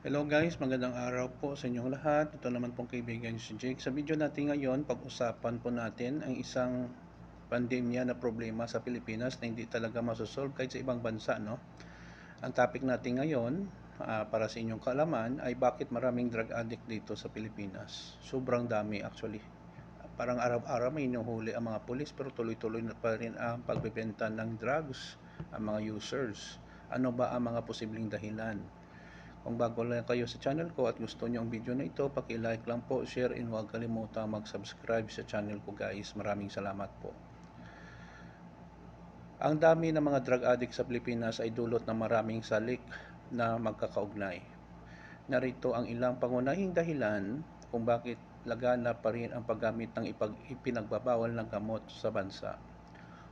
Hello guys, magandang araw po sa inyong lahat. Ito naman pong kaibigan si Jake. Sa video natin ngayon, pag-usapan po natin ang isang pandemya na problema sa Pilipinas na hindi talaga masosolve kahit sa ibang bansa. No? Ang topic natin ngayon, ah, para sa inyong kaalaman, ay bakit maraming drug addict dito sa Pilipinas. Sobrang dami actually. Parang araw-araw may inuhuli ang mga pulis pero tuloy-tuloy pa rin ang pagbebenta ng drugs ang mga users. Ano ba ang mga posibleng dahilan? Kung bago lang kayo sa channel ko at gusto niyo ang video na ito, paki-like lang po, share, and huwag kalimutan mag-subscribe sa channel ko guys. Maraming salamat po. Ang dami ng mga drug addict sa Pilipinas ay dulot ng maraming salik na magkakaugnay. Narito ang ilang pangunahing dahilan kung bakit lagana pa rin ang paggamit ng ipag ipinagbabawal ng gamot sa bansa.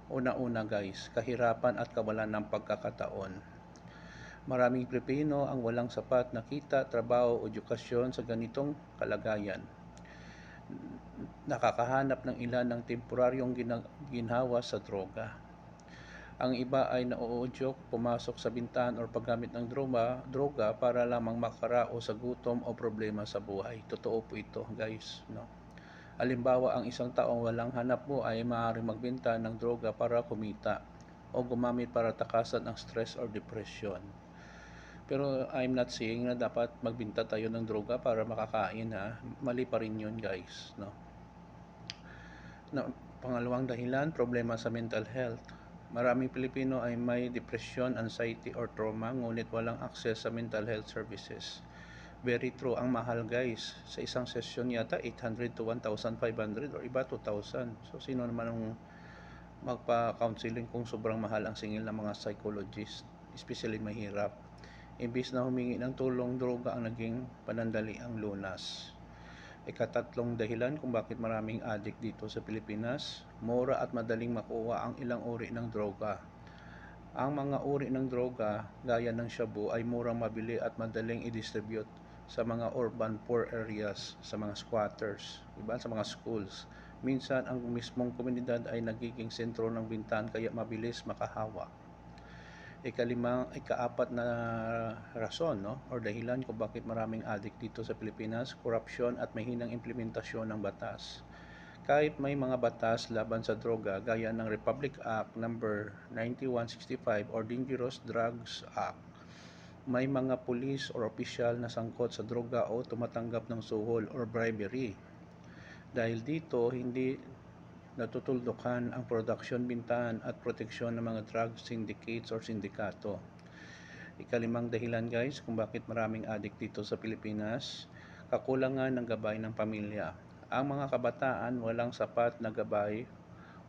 Una-una guys, kahirapan at kawalan ng pagkakataon. Maraming Pilipino ang walang sapat na kita, trabaho o edukasyon sa ganitong kalagayan. Nakakahanap ng ilan ng temporaryong ginhawa sa droga. Ang iba ay nauudyok, pumasok sa bintahan o paggamit ng droga, droga para lamang makarao sa gutom o problema sa buhay. Totoo po ito, guys, no? Halimbawa, ang isang taong walang hanap mo ay maaaring magbenta ng droga para kumita o gumamit para takasan ang stress or depression. Pero I'm not saying na dapat magbenta tayo ng droga para makakain ha. Mali pa rin yun guys. No? Na, pangalawang dahilan, problema sa mental health. Maraming Pilipino ay may depression, anxiety or trauma ngunit walang access sa mental health services. Very true, ang mahal guys. Sa isang session yata 800 to 1,500 or iba 2,000. So sino naman ang magpa-counseling kung sobrang mahal ang singil ng mga psychologist, especially mahirap. Imbis na humingi ng tulong, droga ang naging panandali ang lunas. Ikatatlong dahilan kung bakit maraming addict dito sa Pilipinas, mura at madaling makuha ang ilang uri ng droga. Ang mga uri ng droga, gaya ng shabu, ay murang mabili at madaling i-distribute sa mga urban poor areas, sa mga squatters, iba sa mga schools. Minsan, ang mismong komunidad ay nagiging sentro ng bintahan kaya mabilis makahawa ikalimang, ikaapat na rason no, or dahilan kung bakit maraming addict dito sa Pilipinas, korupsyon at mahinang implementasyon ng batas. Kahit may mga batas laban sa droga gaya ng Republic Act number 9165 or Dangerous Drugs Act, may mga pulis or opisyal na sangkot sa droga o tumatanggap ng suhol or bribery. Dahil dito, hindi natutuldukan ang produksyon, bintahan at proteksyon ng mga drug syndicates or sindikato. Ikalimang dahilan guys kung bakit maraming addict dito sa Pilipinas, kakulangan ng gabay ng pamilya. Ang mga kabataan walang sapat na gabay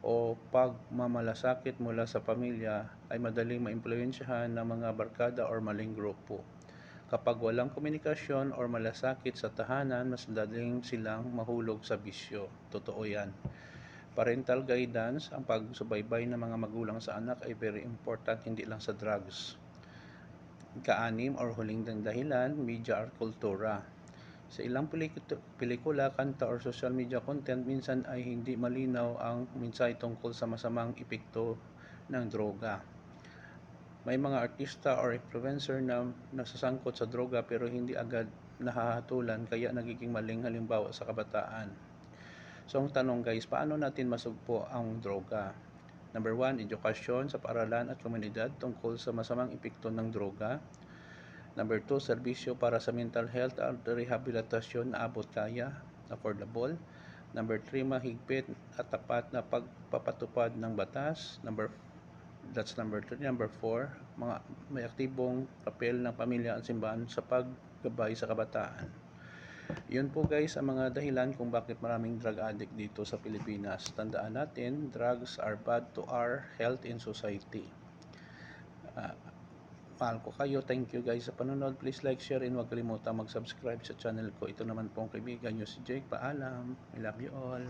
o pagmamalasakit mula sa pamilya ay madaling maimpluwensyahan ng mga barkada or maling grupo. Kapag walang komunikasyon or malasakit sa tahanan, mas daling silang mahulog sa bisyo. Totoo yan. Parental guidance, ang pagsubaybay ng mga magulang sa anak ay very important hindi lang sa drugs. Kaanim or huling dahilan, media or kultura. Sa ilang pelikula, kanta or social media content, minsan ay hindi malinaw ang minsay tungkol sa masamang epekto ng droga. May mga artista or influencer na nasasangkot sa droga pero hindi agad nahahatulan kaya nagiging maling halimbawa sa kabataan. So, ang tanong guys, paano natin masugpo ang droga? Number one, edukasyon sa paaralan at komunidad tungkol sa masamang epekto ng droga. Number two, serbisyo para sa mental health at rehabilitasyon na abot kaya, affordable. Number three, mahigpit at tapat na pagpapatupad ng batas. Number That's number three. Number four, mga may aktibong papel ng pamilya at simbahan sa paggabay sa kabataan. Yun po guys ang mga dahilan kung bakit maraming drug addict dito sa Pilipinas. Tandaan natin, drugs are bad to our health and society. Uh, mahal ko kayo. Thank you guys sa panonood. Please like, share, and huwag kalimutan mag-subscribe sa channel ko. Ito naman pong kaibigan nyo si Jake. Paalam. I love you all.